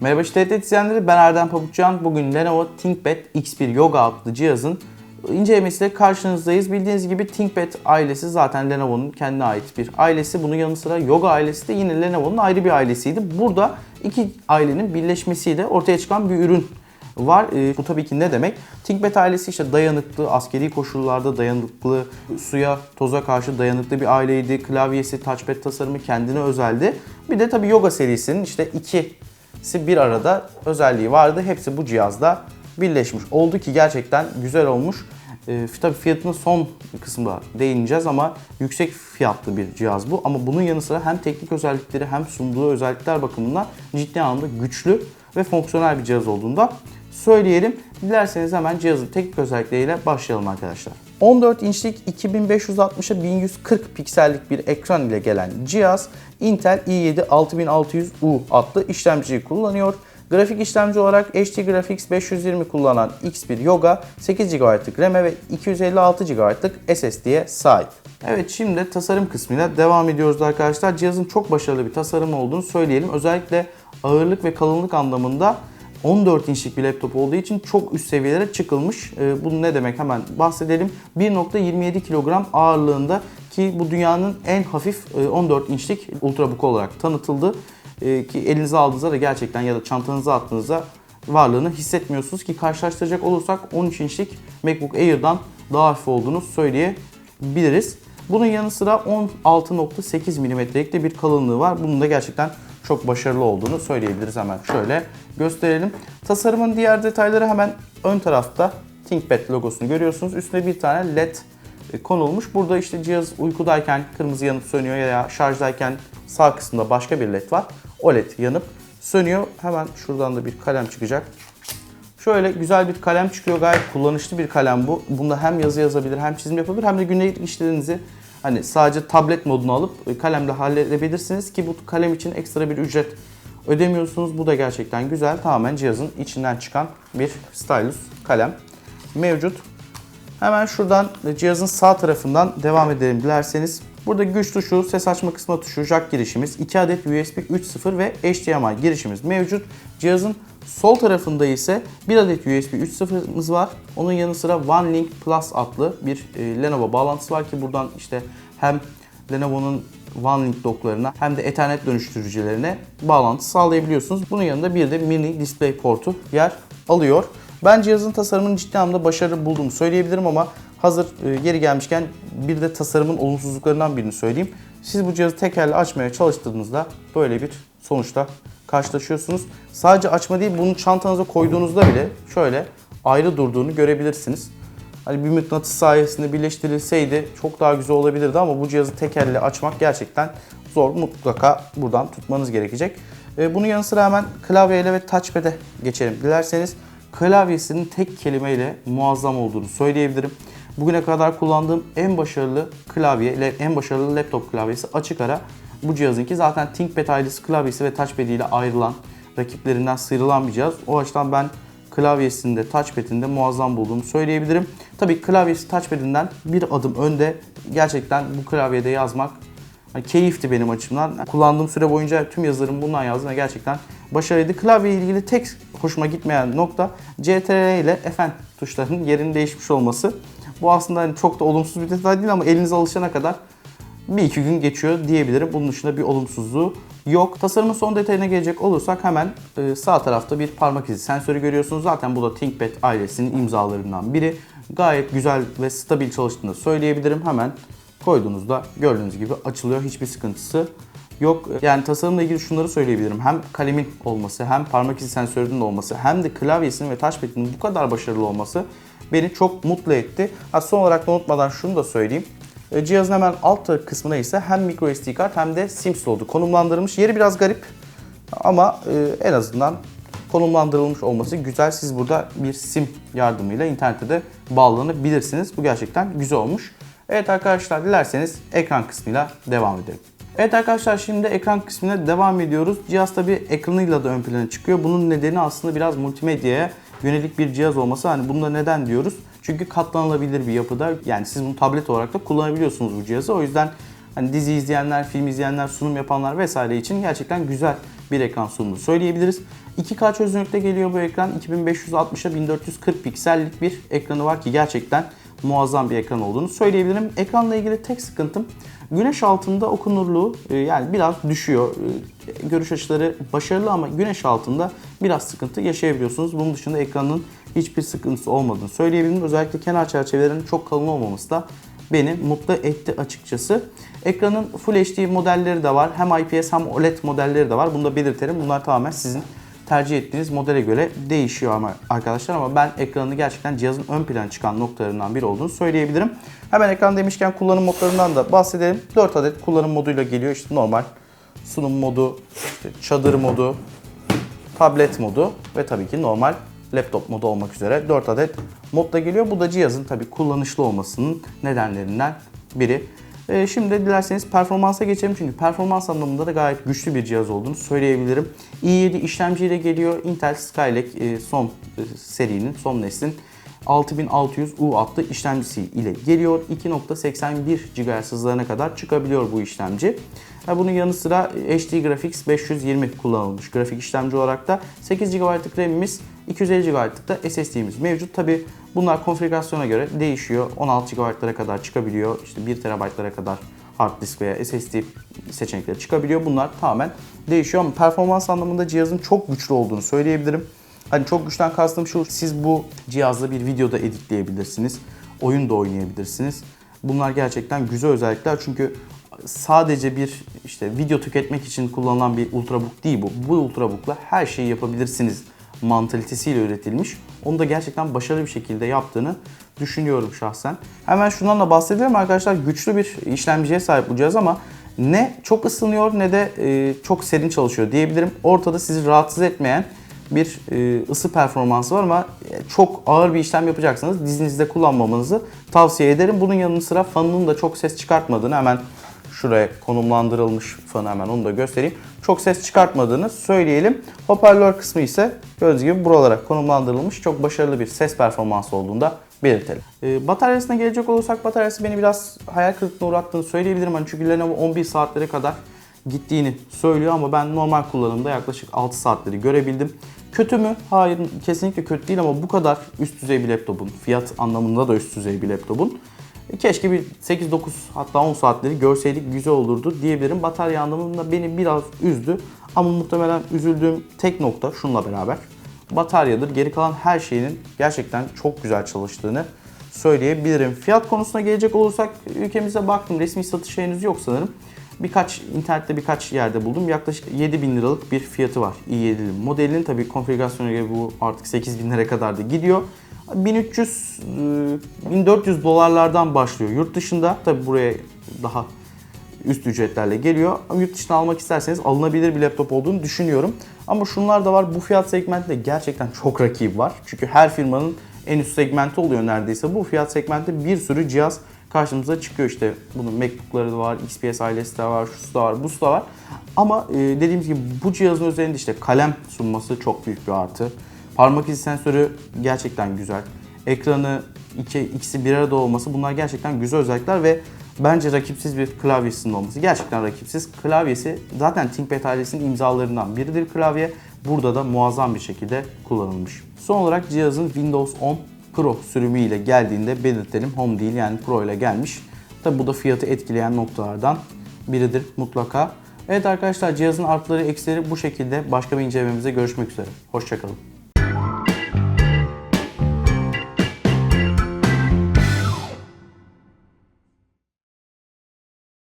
Merhaba TRT izleyenleri ben Erdem Pabukcan. Bugün Lenovo ThinkPad X1 Yoga adlı cihazın incelemesiyle karşınızdayız. Bildiğiniz gibi ThinkPad ailesi zaten Lenovo'nun kendine ait bir ailesi. Bunun yanı sıra Yoga ailesi de yine Lenovo'nun ayrı bir ailesiydi. Burada iki ailenin birleşmesiyle ortaya çıkan bir ürün var. E, bu tabii ki ne demek? ThinkPad ailesi işte dayanıklı, askeri koşullarda dayanıklı, suya, toza karşı dayanıklı bir aileydi. Klavyesi, touchpad tasarımı kendine özeldi. Bir de tabii Yoga serisinin işte ikisi bir arada özelliği vardı. Hepsi bu cihazda birleşmiş. Oldu ki gerçekten güzel olmuş. E, tabii fiyatının son kısmında değineceğiz ama yüksek fiyatlı bir cihaz bu. Ama bunun yanı sıra hem teknik özellikleri hem sunduğu özellikler bakımından ciddi anlamda güçlü ve fonksiyonel bir cihaz olduğunda söyleyelim. Dilerseniz hemen cihazın teknik özellikleriyle başlayalım arkadaşlar. 14 inçlik 2560'a 1140 piksellik bir ekran ile gelen cihaz Intel i7 6600U adlı işlemciyi kullanıyor. Grafik işlemci olarak HD Graphics 520 kullanan X1 Yoga 8 GB'lık RAM ve 256 GB'lık SSD'ye sahip. Evet şimdi tasarım kısmıyla devam ediyoruz arkadaşlar. Cihazın çok başarılı bir tasarım olduğunu söyleyelim. Özellikle ağırlık ve kalınlık anlamında 14 inçlik bir laptop olduğu için çok üst seviyelere çıkılmış. Ee, bu ne demek hemen bahsedelim. 1.27 kilogram ağırlığında ki bu dünyanın en hafif 14 inçlik ultrabook olarak tanıtıldı. Ee, ki elinize aldığınızda da gerçekten ya da çantanıza attığınızda varlığını hissetmiyorsunuz ki karşılaştıracak olursak 13 inçlik MacBook Air'dan daha hafif olduğunu söyleyebiliriz. Bunun yanı sıra 16.8 mm'lik de bir kalınlığı var. Bunun da gerçekten çok başarılı olduğunu söyleyebiliriz. Hemen şöyle gösterelim. Tasarımın diğer detayları hemen ön tarafta ThinkPad logosunu görüyorsunuz. Üstüne bir tane LED konulmuş. Burada işte cihaz uykudayken kırmızı yanıp sönüyor ya şarjdayken sağ kısımda başka bir LED var. O LED yanıp sönüyor. Hemen şuradan da bir kalem çıkacak. Şöyle güzel bir kalem çıkıyor. Gayet kullanışlı bir kalem bu. Bunda hem yazı yazabilir hem çizim yapabilir hem de günlük işlerinizi hani sadece tablet modunu alıp kalemle halledebilirsiniz ki bu kalem için ekstra bir ücret ödemiyorsunuz. Bu da gerçekten güzel. Tamamen cihazın içinden çıkan bir stylus kalem mevcut. Hemen şuradan cihazın sağ tarafından devam edelim dilerseniz. Burada güç tuşu, ses açma kısmı tuşu, jack girişimiz, 2 adet USB 3.0 ve HDMI girişimiz mevcut. Cihazın sol tarafında ise 1 adet USB 3.0'ımız var. Onun yanı sıra OneLink Plus adlı bir e, Lenovo bağlantısı var ki buradan işte hem Lenovo'nun OneLink doklarına hem de Ethernet dönüştürücülerine bağlantı sağlayabiliyorsunuz. Bunun yanında bir de mini display portu yer alıyor. Ben cihazın tasarımını ciddi anlamda başarılı bulduğumu söyleyebilirim ama hazır e, geri gelmişken bir de tasarımın olumsuzluklarından birini söyleyeyim. Siz bu cihazı tekerle açmaya çalıştığınızda böyle bir sonuçta karşılaşıyorsunuz. Sadece açma değil bunu çantanıza koyduğunuzda bile şöyle ayrı durduğunu görebilirsiniz. Hani bir mıknatıs sayesinde birleştirilseydi çok daha güzel olabilirdi ama bu cihazı tekerle açmak gerçekten zor. Mutlaka buradan tutmanız gerekecek. E, bunun yanı sıra hemen klavyeyle ve touchpad'e geçelim dilerseniz klavyesinin tek kelimeyle muazzam olduğunu söyleyebilirim. Bugüne kadar kullandığım en başarılı klavye, en başarılı laptop klavyesi açık ara bu cihazınki. Zaten ThinkPad ailesi klavyesi ve touchpad ile ayrılan, rakiplerinden sıyrılan bir cihaz. O açıdan ben klavyesinde, touchpad'inde muazzam bulduğumu söyleyebilirim. Tabii klavyesi touchpad'inden bir adım önde. Gerçekten bu klavyede yazmak yani keyifti benim açımdan. Kullandığım süre boyunca tüm yazılarımı bundan yazdım ve gerçekten başarılıydı. Klavye ile ilgili tek hoşuma gitmeyen nokta CTRL ile Fn tuşlarının yerinin değişmiş olması. Bu aslında hani çok da olumsuz bir detay değil ama elinize alışana kadar bir iki gün geçiyor diyebilirim. Bunun dışında bir olumsuzluğu yok. Tasarımın son detayına gelecek olursak hemen e, sağ tarafta bir parmak izi sensörü görüyorsunuz. Zaten bu da ThinkPad ailesinin imzalarından biri. Gayet güzel ve stabil çalıştığını söyleyebilirim. Hemen koyduğunuzda gördüğünüz gibi açılıyor. Hiçbir sıkıntısı yok. Yani tasarımla ilgili şunları söyleyebilirim. Hem kalemin olması, hem parmak izi sensörünün olması, hem de klavyesinin ve touchpad'inin bu kadar başarılı olması beni çok mutlu etti. Ha, son olarak da unutmadan şunu da söyleyeyim. E, cihazın hemen alt kısmına ise hem microSD kart hem de SIM slotu konumlandırılmış. Yeri biraz garip ama e, en azından konumlandırılmış olması güzel. Siz burada bir SIM yardımıyla internete de bağlanabilirsiniz. Bu gerçekten güzel olmuş. Evet arkadaşlar dilerseniz ekran kısmıyla devam edelim. Evet arkadaşlar şimdi ekran kısmına devam ediyoruz. Cihaz tabi ekranıyla da ön plana çıkıyor. Bunun nedeni aslında biraz multimedyaya yönelik bir cihaz olması. Hani bunda neden diyoruz? Çünkü katlanılabilir bir yapıda. Yani siz bunu tablet olarak da kullanabiliyorsunuz bu cihazı. O yüzden hani dizi izleyenler, film izleyenler, sunum yapanlar vesaire için gerçekten güzel bir ekran sunumu söyleyebiliriz. 2K çözünürlükte geliyor bu ekran. 2560'a 1440 piksellik bir ekranı var ki gerçekten muazzam bir ekran olduğunu söyleyebilirim. Ekranla ilgili tek sıkıntım güneş altında okunurluğu e, yani biraz düşüyor. E, Görüş açıları başarılı ama güneş altında biraz sıkıntı yaşayabiliyorsunuz. Bunun dışında ekranın hiçbir sıkıntısı olmadığını söyleyebilirim. Özellikle kenar çerçevelerinin çok kalın olmaması da beni mutlu etti açıkçası. Ekranın Full HD modelleri de var. Hem IPS hem OLED modelleri de var. Bunu da belirtelim. Bunlar tamamen sizin tercih ettiğiniz modele göre değişiyor ama arkadaşlar ama ben ekranını gerçekten cihazın ön plana çıkan noktalarından biri olduğunu söyleyebilirim. Hemen ekran demişken kullanım modlarından da bahsedelim. 4 adet kullanım moduyla geliyor. İşte normal sunum modu, işte çadır modu, tablet modu ve tabii ki normal laptop modu olmak üzere 4 adet modda geliyor. Bu da cihazın tabii kullanışlı olmasının nedenlerinden biri. Ee, şimdi dilerseniz performansa geçelim çünkü performans anlamında da gayet güçlü bir cihaz olduğunu söyleyebilirim. i7 işlemciyle geliyor. Intel Skylake e, son e, serinin, son neslin 6600 U adlı işlemcisi ile geliyor. 2.81 GHz hızlarına kadar çıkabiliyor bu işlemci. Ha, bunun yanı sıra HD Graphics 520 kullanılmış grafik işlemci olarak da 8 GB'lık RAM'imiz 250 GB'lık da SSD'miz mevcut. Tabi bunlar konfigürasyona göre değişiyor. 16 GB'lara kadar çıkabiliyor. İşte 1 TB'lara kadar hard disk veya SSD seçenekleri çıkabiliyor. Bunlar tamamen değişiyor ama performans anlamında cihazın çok güçlü olduğunu söyleyebilirim. Hani çok güçten kastım şu, siz bu cihazla bir videoda editleyebilirsiniz, oyun da oynayabilirsiniz. Bunlar gerçekten güzel özellikler çünkü sadece bir işte video tüketmek için kullanılan bir ultrabook değil bu. Bu ultrabook'la her şeyi yapabilirsiniz mantalitesiyle üretilmiş. Onu da gerçekten başarılı bir şekilde yaptığını düşünüyorum şahsen. Hemen şundan da bahsedelim arkadaşlar. Güçlü bir işlemciye sahip bu cihaz ama ne çok ısınıyor ne de e, çok serin çalışıyor diyebilirim. Ortada sizi rahatsız etmeyen bir e, ısı performansı var ama çok ağır bir işlem yapacaksanız dizinizde kullanmamanızı tavsiye ederim. Bunun yanı sıra fanının da çok ses çıkartmadığını hemen şuraya konumlandırılmış fanı hemen onu da göstereyim. Çok ses çıkartmadığını söyleyelim. Hoparlör kısmı ise gördüğünüz gibi buralara konumlandırılmış çok başarılı bir ses performansı olduğunu da belirtelim. E, bataryasına gelecek olursak bataryası beni biraz hayal kırıklığına uğrattığını söyleyebilirim. Hani çünkü Lenovo 11 saatlere kadar gittiğini söylüyor ama ben normal kullanımda yaklaşık 6 saatleri görebildim. Kötü mü? Hayır kesinlikle kötü değil ama bu kadar üst düzey bir laptopun, fiyat anlamında da üst düzey bir laptopun keşke bir 8-9 hatta 10 saatleri görseydik güzel olurdu diyebilirim. Batarya anlamında beni biraz üzdü ama muhtemelen üzüldüğüm tek nokta şunla beraber bataryadır. Geri kalan her şeyinin gerçekten çok güzel çalıştığını söyleyebilirim. Fiyat konusuna gelecek olursak ülkemize baktım resmi satış henüz yok sanırım. Birkaç internette birkaç yerde buldum. Yaklaşık 7000 liralık bir fiyatı var i7'li modelinin. Tabii konfigürasyona göre bu artık 8000 lira kadar da gidiyor. 1300 1400 dolarlardan başlıyor yurt dışında. Tabii buraya daha üst ücretlerle geliyor. Ama yurt dışına almak isterseniz alınabilir bir laptop olduğunu düşünüyorum. Ama şunlar da var. Bu fiyat segmentinde gerçekten çok rakip var. Çünkü her firmanın en üst segmenti oluyor neredeyse. Bu fiyat segmentte bir sürü cihaz karşımıza çıkıyor işte. Bunun MacBook'ları da var, XPS ailesi de var, şusu da var, busu da var. Ama e, dediğimiz gibi bu cihazın üzerinde işte kalem sunması çok büyük bir artı. Parmak izi sensörü gerçekten güzel. Ekranı iki, ikisi bir arada olması bunlar gerçekten güzel özellikler ve bence rakipsiz bir klavyesinin olması. Gerçekten rakipsiz. Klavyesi zaten ThinkPad ailesinin imzalarından biridir klavye. Burada da muazzam bir şekilde kullanılmış. Son olarak cihazın Windows 10 Pro sürümü ile geldiğinde belirtelim. Home değil yani Pro ile gelmiş. Tabi bu da fiyatı etkileyen noktalardan biridir mutlaka. Evet arkadaşlar cihazın artıları eksileri bu şekilde. Başka bir incelememizde görüşmek üzere. Hoşçakalın.